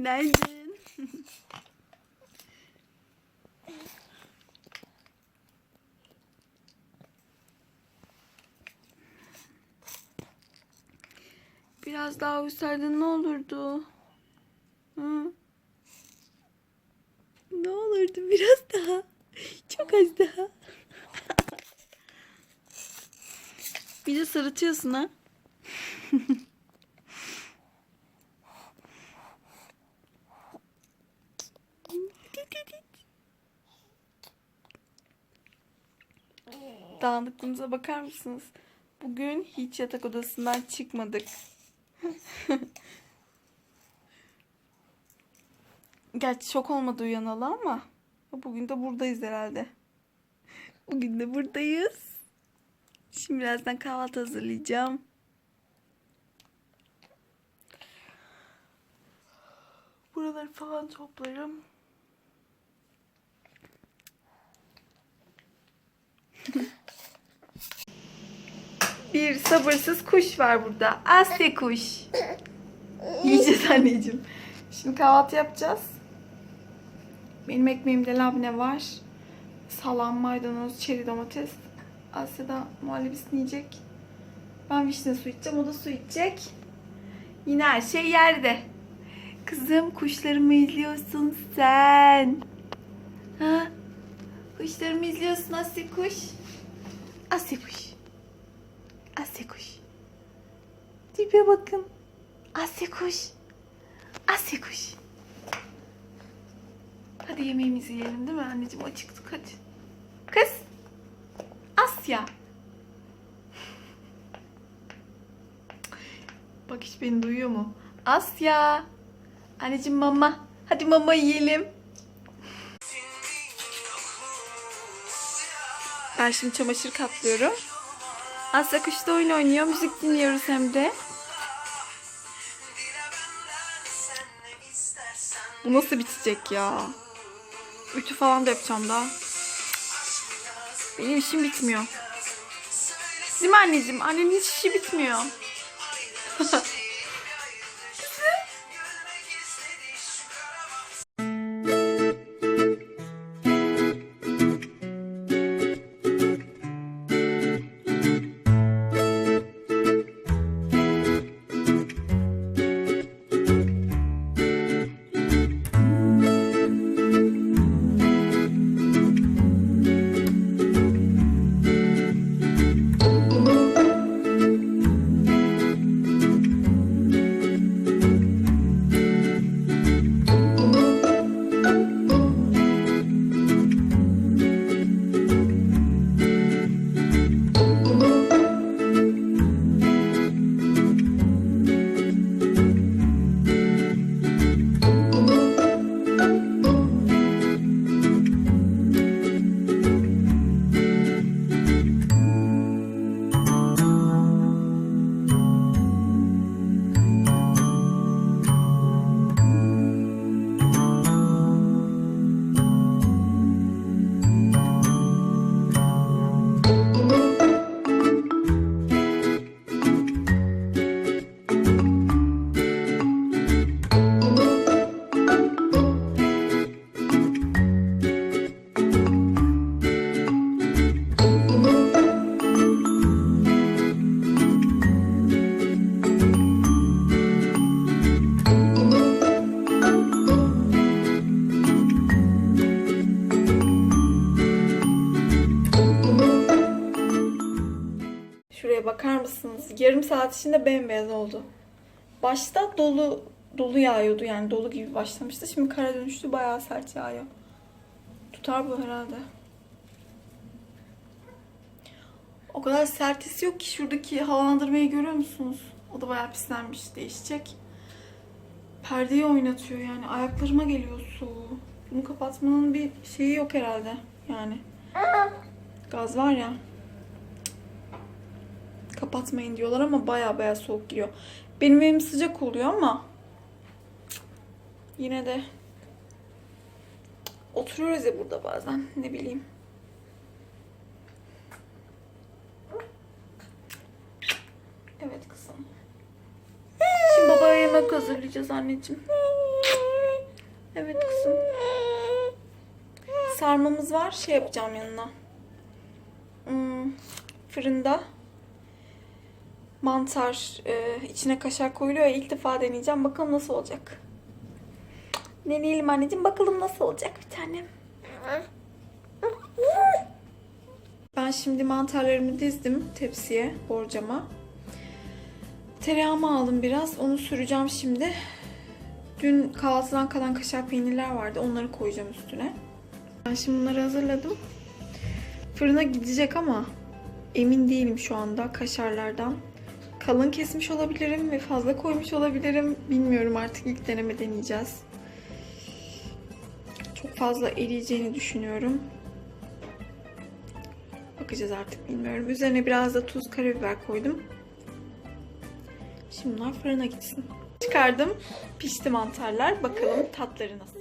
Günaydın. Biraz daha uyusaydın ne olurdu? Hı? Ne olurdu biraz daha? Çok az daha. Bir de sırıtıyorsun ha. Dağınıklığımıza bakar mısınız? Bugün hiç yatak odasından çıkmadık. Gerçi çok olmadı uyanalı ama bugün de buradayız herhalde. Bugün de buradayız. Şimdi birazdan kahvaltı hazırlayacağım. Buraları falan toplarım. Bir sabırsız kuş var burada. Asya kuş. Yiyeceğiz anneciğim. Şimdi kahvaltı yapacağız. Benim ekmeğimde labne var. Salam, maydanoz, çeri domates. Asya da muhallebisini yiyecek. Ben vişne su içeceğim. O da su içecek. Yine her şey yerde. Kızım kuşlarımı izliyorsun sen. Ha? Kuşlarımı izliyorsun Asya kuş. Asya kuş. Asya kuş. Tipe bakın. Asya kuş. Asya kuş. Hadi yemeğimizi yiyelim değil mi anneciğim? Acıktık hadi. Kız. Asya. Bak hiç beni duyuyor mu? Asya. Anneciğim mama. Hadi mama yiyelim. Ben şimdi çamaşır katlıyorum. Asya kuşta oyun oynuyor. Müzik dinliyoruz hem de. Bu nasıl bitecek ya? Ütü falan da yapacağım daha. Benim işim bitmiyor. Değil mi anneciğim? Annenin işi bitmiyor. Şuraya bakar mısınız? Yarım saat içinde bembeyaz oldu. Başta dolu dolu yağıyordu yani dolu gibi başlamıştı. Şimdi kara dönüştü bayağı sert yağıyor. Tutar bu herhalde. O kadar sert esiyor ki şuradaki havalandırmayı görüyor musunuz? O da bayağı pislenmiş. Değişecek. Perdeyi oynatıyor yani. Ayaklarıma geliyor su. Bunu kapatmanın bir şeyi yok herhalde. Yani. Gaz var ya. Kapatmayın diyorlar ama baya baya soğuk giriyor. Benim evim sıcak oluyor ama yine de oturuyoruz ya burada bazen ne bileyim. Evet kızım. Şimdi babaya yemek hazırlayacağız anneciğim. Evet kızım. Sarmamız var. Şey yapacağım yanına. Hmm, fırında mantar e, içine kaşar koyuluyor. ya, İlk defa deneyeceğim. Bakalım nasıl olacak. Deneyelim anneciğim. Bakalım nasıl olacak bir tanem. Ben şimdi mantarlarımı dizdim tepsiye, borcama. Tereyağımı aldım biraz. Onu süreceğim şimdi. Dün kahvaltıdan kalan kaşar peynirler vardı. Onları koyacağım üstüne. Ben şimdi bunları hazırladım. Fırına gidecek ama emin değilim şu anda kaşarlardan. Kalın kesmiş olabilirim ve fazla koymuş olabilirim. Bilmiyorum artık ilk deneme deneyeceğiz. Çok fazla eriyeceğini düşünüyorum. Bakacağız artık bilmiyorum. Üzerine biraz da tuz, karabiber koydum. Şimdi bunlar fırına gitsin. Çıkardım. Pişti mantarlar. Bakalım tatları nasıl.